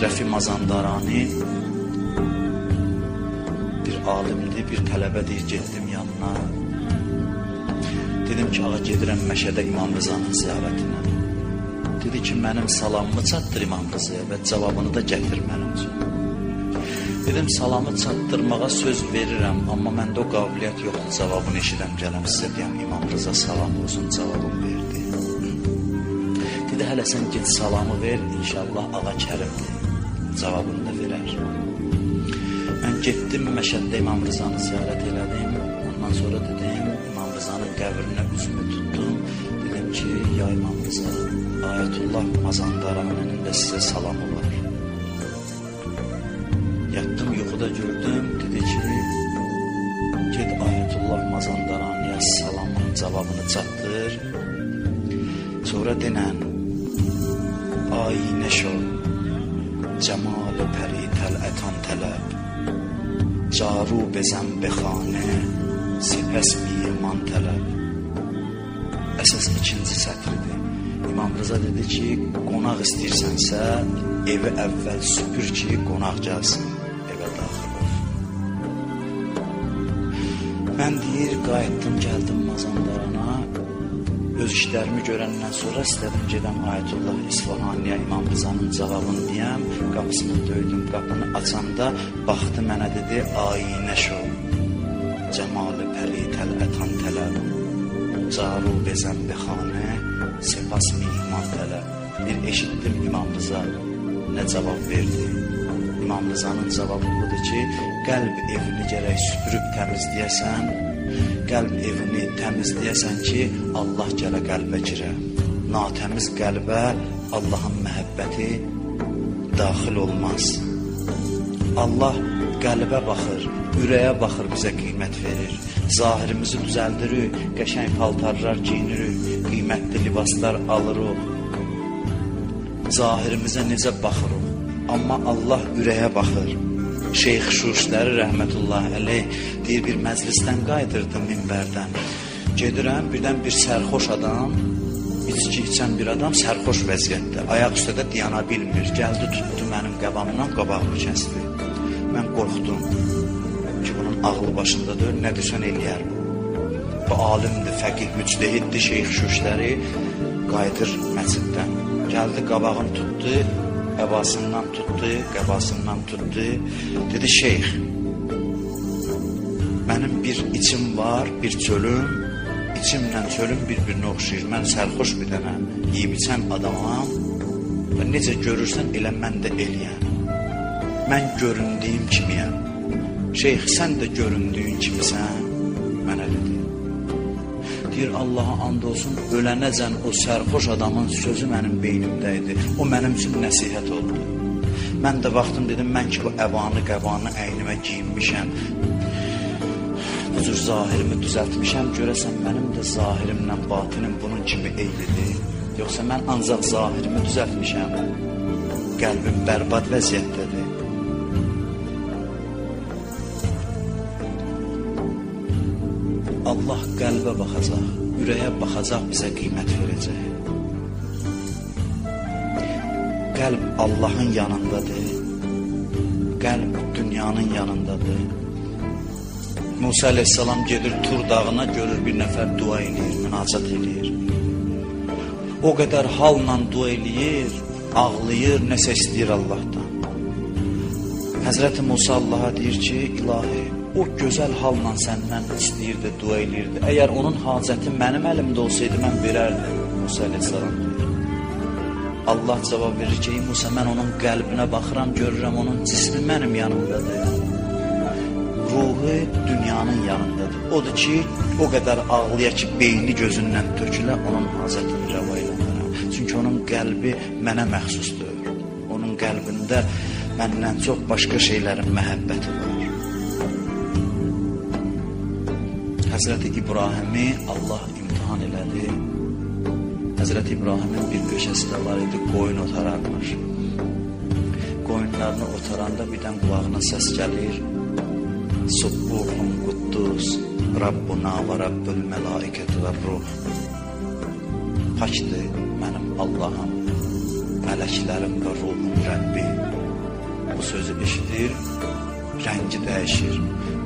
Əşrəfi Mazandarani bir alimdir, bir tələbədir, getdim yanına. Dedim ki, ağa gedirəm Məşədə İmam Rızanın ziyarətinə. Dedi ki, mənim salamımı çatdır İmam Rızaya və cavabını da gətir mənim üçün. Dedim, salamı çatdırmağa söz verirəm, amma məndə o qabiliyyət yoxdur, cavabını eşidəm, gələm sizə deyəm, İmam Rıza salam olsun, cavabını verdi. Dedi, hələ sən get salamı ver, inşallah ağa kərimdir, cavabını da verər. Mən getdim, Məşəddə İmam Rızanı ziyarət elədim, ondan sonra dedim, İmam Rızanın qəbrinə üzümü tutdum, dedim ki, ya İmam Rıza, Ayətullah Mazandaraninin də sizə salamı var. Yatdım yuxuda gördüm, dedi ki, get Ayətullah Mazandaraniyə salamın cavabını çatdır. Sonra denən, ayinə şo, cəmal-ı pəri tələtan tələb, caru bezəm bexanə, sipəs miyiman tələb. Əsas ikinci sətridir. İmam Rıza dedi ki, qonaq istəyirsənsə, evi əvvəl süpür ki, qonaq gəlsin, evə daxil ol. Mən deyir, qayıtdım, gəldim Mazandarana. Öz işlərimi görəndən sonra istədim gedəm Ayətullah İsfahaniyə İmam Rızanın cavabını deyəm. Qapısını döydüm, qapını açanda baxdı mənə dedi, ayinə şo, cəmalı pəri tələtan tələb, caru bezəm bexanə, sepas mihman tələb. Bir eşitdim İmam Rıza nə cavab verdi. İmam Rızanın cavabı budur ki, qəlb evini gərək süpürüb təmizləyəsən, qəlb evini təmizləyəsən ki, Allah gələ qəlbə girə. Natəmiz qəlbə Allahın məhəbbəti daxil olmaz. Allah qəlbə baxır, ürəyə baxır, bizə qiymət verir. Zahirimizi düzəldirik, qəşəng paltarlar geyinirik, qiymətli libaslar alırıq. Zahirimizə necə baxırıq? Amma Allah ürəyə baxır. Şeyx Şuşləri rəhmətullah əleyh deyir bir məclisdən qayıdırdım minbərdən. Gedirəm, birdən bir sərxoş adam, içki içən bir adam sərxoş vəziyyətdə, ayaq üstə də dayana bilmir. Gəldi, tutdu mənim qabağımdan, qabağımı kəsdi. Mən qorxdum ki, bunun ağlı başında deyil, nə desən eləyər bu. Bu alimdir, fəqih, müctehiddir, şeyx Şuşləri qayıdır məsciddən. Gəldi, qabağını tutdu, qəbasından tutdu, qəbasından tutdu. Dedi, şeyx, mənim bir içim var, bir çölüm, içimlə çölüm bir-birinə oxşayır. Mən sərxoş bir dənə yeyib içən adamam və necə görürsən elə mən də eləyəm. Mən göründüyüm kimiyəm. Şeyx, sən də göründüyün kimisən? Mənə dedi. Deyir, Allaha and olsun, ölənəcən o sərxoş adamın sözü mənim beynimdə idi. O mənim üçün nəsihət oldu. Mən də vaxtım dedim, mən ki bu əvanı, qəvanı əynimə giyinmişəm. Bu cür zahirimi düzəltmişəm, görəsən mənim də zahirimlə batinim bunun kimi eylidir. Yoxsa mən ancaq zahirimi düzəltmişəm. Qəlbim bərbad vəziyyətdədir. Allah qəlbə baxacaq, ürəyə baxacaq, bizə qiymət verəcək. Qəlb Allahın yanındadır. Qəlb dünyanın yanındadır. Musa əleyhissalam gedir Tur dağına, görür bir nəfər dua eləyir, münacat eləyir. O qədər halla dua eləyir, ağlayır, nəsə istəyir Allahdan. Həzrəti Musa Allaha deyir ki, ilahi, o gözəl halla səndən istəyirdi, dua eləyirdi. Əgər onun hacəti mənim əlimdə olsaydı, mən verərdim. Musa əleyhissalam. Allah cavab verir ki, Musa, mən onun qəlbinə baxıram, görürəm onun cismi mənim yanımdadır. Ruhu dünyanın yanındadır. Odur ki, o qədər ağlaya ki, beyni gözündən tökülə, onun hacətini rəva eləmərəm. Çünki onun qəlbi mənə məxsusdur. Onun qəlbində məndən çox başqa şeylərin məhəbbəti var. Həzrəti İbrahimi Allah imtihan elədi. Həzrəti İbrahimin bir peşəsi də var idi, qoyun otararmış. Qoyunlarını otaranda birdən qulağına səs gəlir. Subbuhun quddus, Rabbuna və Rabbul mələikət və ruh. Pakdır mənim Allahım, mələklərim və ruhun Rəbbi. bu sözü eşidir, rəngi dəyişir.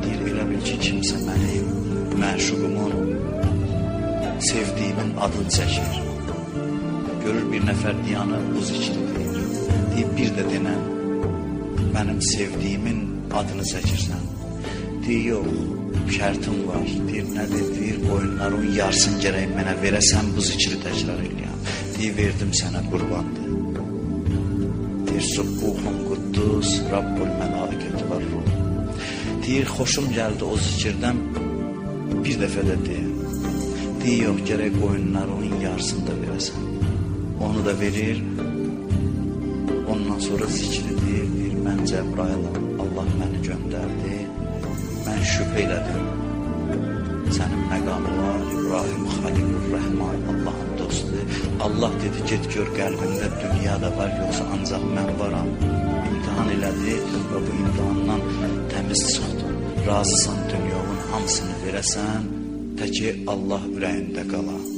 Deyir, elə bil ki, kimsə mənim, məşuqumun, sevdiyimin adını çəkir. Görür bir nəfər diyanı bu zikri deyir. Deyib bir də denən, mənim sevdiyimin adını çəkirsən. Deyir, yox, şərtim var. Deyir, nədir? Deyir, qoyunların yarısını gərək mənə verəsən bu zikri təkrar eləyəm. Deyir, verdim sənə qurbandır. Deyir, Subbuhun Quddus, Rabbul Mələikət və Ruh. Deyir, xoşum gəldi o zikirdən bir dəfə də deyir. Deyir, yox, gərək qoyunların yarısını da. Onu da verir. Ondan sonra zikri deyir, deyir, mən Cəbrailam, Allah məni göndərdi. Mən şübhə elədim. Sənin məqamı var, İbrahim Xalilur Rəhman, Allahın dostudur. Allah dedi, get gör qəlbində dünya da var, yoxsa ancaq mən varam. İmtihan elədi və bu imtihandan təmiz çıxdı. Razısan dünyanın hamısını verəsən, təki Allah ürəyində qala.